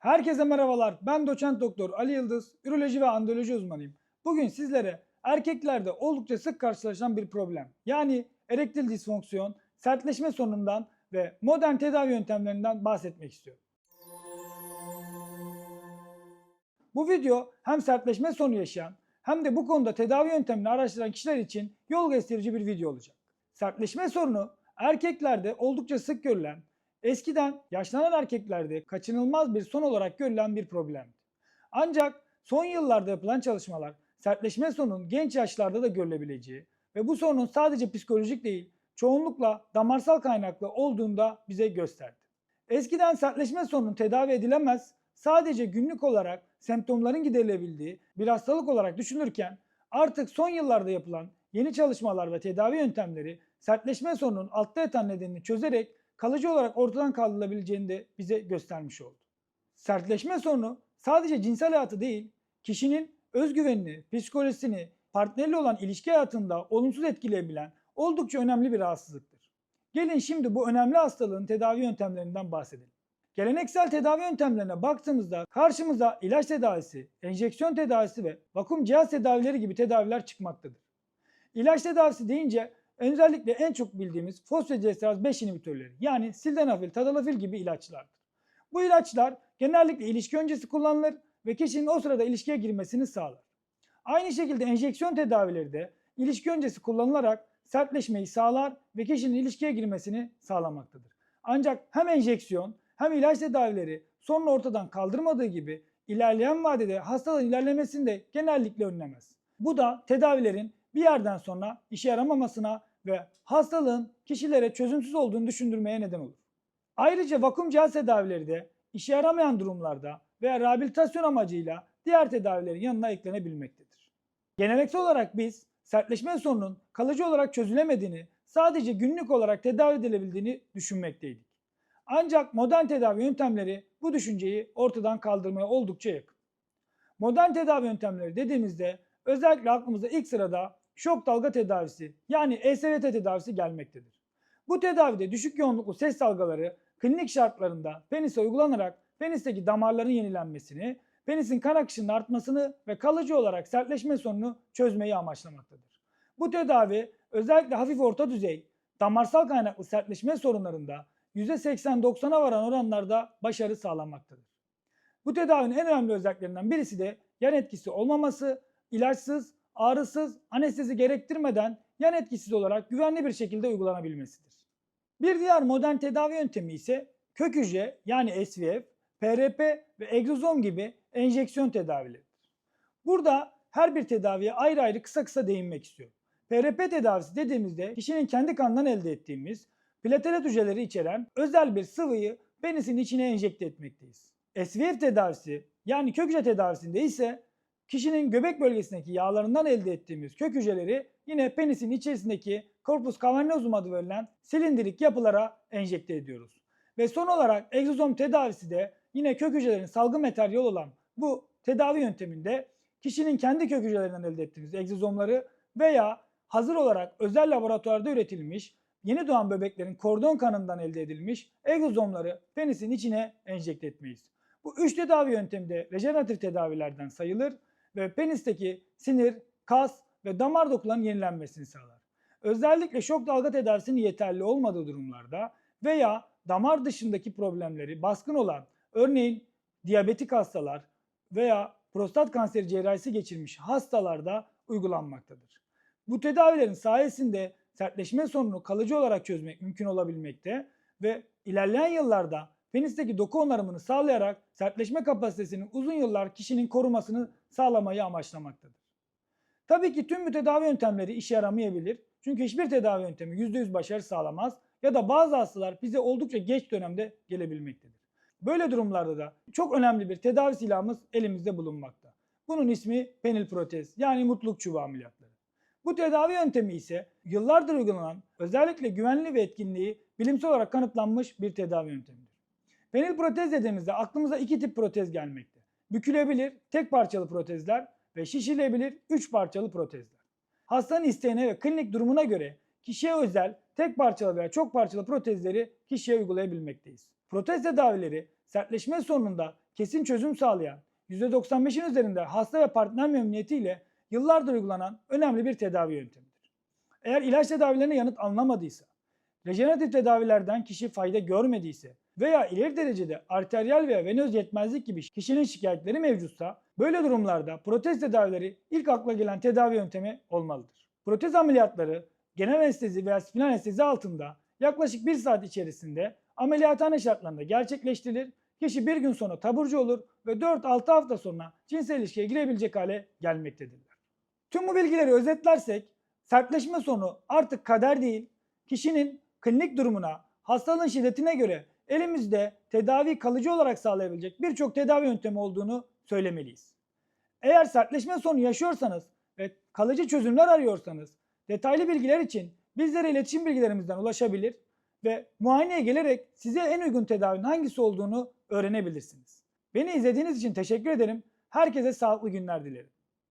Herkese merhabalar. Ben doçent doktor Ali Yıldız, üroloji ve androloji uzmanıyım. Bugün sizlere erkeklerde oldukça sık karşılaşılan bir problem. Yani erektil disfonksiyon, sertleşme sorunundan ve modern tedavi yöntemlerinden bahsetmek istiyorum. Bu video hem sertleşme sorunu yaşayan hem de bu konuda tedavi yöntemini araştıran kişiler için yol gösterici bir video olacak. Sertleşme sorunu erkeklerde oldukça sık görülen, eskiden yaşlanan erkeklerde kaçınılmaz bir son olarak görülen bir problemdi. Ancak son yıllarda yapılan çalışmalar sertleşme sorunun genç yaşlarda da görülebileceği ve bu sorunun sadece psikolojik değil, çoğunlukla damarsal kaynaklı olduğunda bize gösterdi. Eskiden sertleşme sorunun tedavi edilemez, sadece günlük olarak semptomların giderilebildiği bir hastalık olarak düşünürken artık son yıllarda yapılan yeni çalışmalar ve tedavi yöntemleri sertleşme sorunun altta yatan nedenini çözerek kalıcı olarak ortadan kaldırılabileceğini de bize göstermiş oldu. Sertleşme sorunu sadece cinsel hayatı değil, kişinin özgüvenini, psikolojisini, partneriyle olan ilişki hayatında olumsuz etkileyebilen oldukça önemli bir rahatsızlıktır. Gelin şimdi bu önemli hastalığın tedavi yöntemlerinden bahsedelim. Geleneksel tedavi yöntemlerine baktığımızda karşımıza ilaç tedavisi, enjeksiyon tedavisi ve vakum cihaz tedavileri gibi tedaviler çıkmaktadır. İlaç tedavisi deyince özellikle en çok bildiğimiz fosfodiesteraz 5 inhibitörleri yani sildenafil, tadalafil gibi ilaçlardır. Bu ilaçlar genellikle ilişki öncesi kullanılır ve kişinin o sırada ilişkiye girmesini sağlar. Aynı şekilde enjeksiyon tedavileri de ilişki öncesi kullanılarak sertleşmeyi sağlar ve kişinin ilişkiye girmesini sağlamaktadır. Ancak hem enjeksiyon hem ilaç tedavileri sorunu ortadan kaldırmadığı gibi ilerleyen vadede hastalığın ilerlemesini de genellikle önlemez. Bu da tedavilerin bir yerden sonra işe yaramamasına ve hastalığın kişilere çözümsüz olduğunu düşündürmeye neden olur. Ayrıca vakum cihaz tedavileri de işe yaramayan durumlarda veya rehabilitasyon amacıyla diğer tedavilerin yanına eklenebilmektedir. Geleneksel olarak biz sertleşme sorunun kalıcı olarak çözülemediğini, sadece günlük olarak tedavi edilebildiğini düşünmekteydik. Ancak modern tedavi yöntemleri bu düşünceyi ortadan kaldırmaya oldukça yakın. Modern tedavi yöntemleri dediğimizde özellikle aklımıza ilk sırada şok dalga tedavisi yani ESVT tedavisi gelmektedir. Bu tedavide düşük yoğunluklu ses dalgaları klinik şartlarında penise uygulanarak penisteki damarların yenilenmesini, penisin kan akışının artmasını ve kalıcı olarak sertleşme sorununu çözmeyi amaçlamaktadır. Bu tedavi özellikle hafif orta düzey damarsal kaynaklı sertleşme sorunlarında %80-90'a varan oranlarda başarı sağlanmaktadır. Bu tedavinin en önemli özelliklerinden birisi de yan etkisi olmaması, ilaçsız, ağrısız, anestezi gerektirmeden yan etkisiz olarak güvenli bir şekilde uygulanabilmesidir. Bir diğer modern tedavi yöntemi ise kök hücre yani SVF, PRP ve egzozom gibi enjeksiyon tedavileridir. Burada her bir tedaviye ayrı ayrı kısa kısa değinmek istiyorum. PRP tedavisi dediğimizde kişinin kendi kanından elde ettiğimiz platelet hücreleri içeren özel bir sıvıyı penisin içine enjekte etmekteyiz. SVF tedavisi yani kök hücre tedavisinde ise kişinin göbek bölgesindeki yağlarından elde ettiğimiz kök hücreleri yine penisin içerisindeki corpus cavernosum adı verilen silindirik yapılara enjekte ediyoruz. Ve son olarak egzozom tedavisi de yine kök hücrelerin salgı materyali olan bu tedavi yönteminde kişinin kendi kök hücrelerinden elde ettiğimiz egzozomları veya hazır olarak özel laboratuvarda üretilmiş yeni doğan bebeklerin kordon kanından elde edilmiş egzozomları penisin içine enjekte etmeyiz. Bu üç tedavi yöntemi de rejeneratif tedavilerden sayılır ve penisteki sinir, kas ve damar dokularının yenilenmesini sağlar. Özellikle şok dalga tedavisinin yeterli olmadığı durumlarda veya damar dışındaki problemleri baskın olan örneğin diyabetik hastalar veya prostat kanseri cerrahisi geçirmiş hastalarda uygulanmaktadır. Bu tedavilerin sayesinde sertleşme sorununu kalıcı olarak çözmek mümkün olabilmekte ve ilerleyen yıllarda penisteki doku onarımını sağlayarak sertleşme kapasitesinin uzun yıllar kişinin korumasını sağlamayı amaçlamaktadır. Tabii ki tüm bu tedavi yöntemleri işe yaramayabilir. Çünkü hiçbir tedavi yöntemi %100 başarı sağlamaz ya da bazı hastalar bize oldukça geç dönemde gelebilmektedir. Böyle durumlarda da çok önemli bir tedavi silahımız elimizde bulunmakta. Bunun ismi penil protez yani mutluluk çubuğu ameliyatları. Bu tedavi yöntemi ise yıllardır uygulanan özellikle güvenli ve etkinliği bilimsel olarak kanıtlanmış bir tedavi yöntemidir. Penil protez dediğimizde aklımıza iki tip protez gelmekte. Bükülebilir tek parçalı protezler ve şişilebilir üç parçalı protezler. Hastanın isteğine ve klinik durumuna göre kişiye özel tek parçalı veya çok parçalı protezleri kişiye uygulayabilmekteyiz. Protez tedavileri sertleşme sorununda kesin çözüm sağlayan, %95'in üzerinde hasta ve partner memnuniyetiyle yıllardır uygulanan önemli bir tedavi yöntemidir. Eğer ilaç tedavilerine yanıt alınamadıysa, rejeneratif tedavilerden kişi fayda görmediyse veya ileri derecede arteriyel veya venöz yetmezlik gibi kişinin şikayetleri mevcutsa böyle durumlarda protez tedavileri ilk akla gelen tedavi yöntemi olmalıdır. Protez ameliyatları genel anestezi veya spinal anestezi altında yaklaşık 1 saat içerisinde ameliyathane şartlarında gerçekleştirilir. Kişi bir gün sonra taburcu olur ve 4-6 hafta sonra cinsel ilişkiye girebilecek hale gelmektedirler. Tüm bu bilgileri özetlersek sertleşme sonu artık kader değil, kişinin klinik durumuna, hastalığın şiddetine göre elimizde tedavi kalıcı olarak sağlayabilecek birçok tedavi yöntemi olduğunu söylemeliyiz. Eğer sertleşme sonu yaşıyorsanız ve kalıcı çözümler arıyorsanız detaylı bilgiler için bizlere iletişim bilgilerimizden ulaşabilir ve muayeneye gelerek size en uygun tedavinin hangisi olduğunu öğrenebilirsiniz. Beni izlediğiniz için teşekkür ederim. Herkese sağlıklı günler dilerim.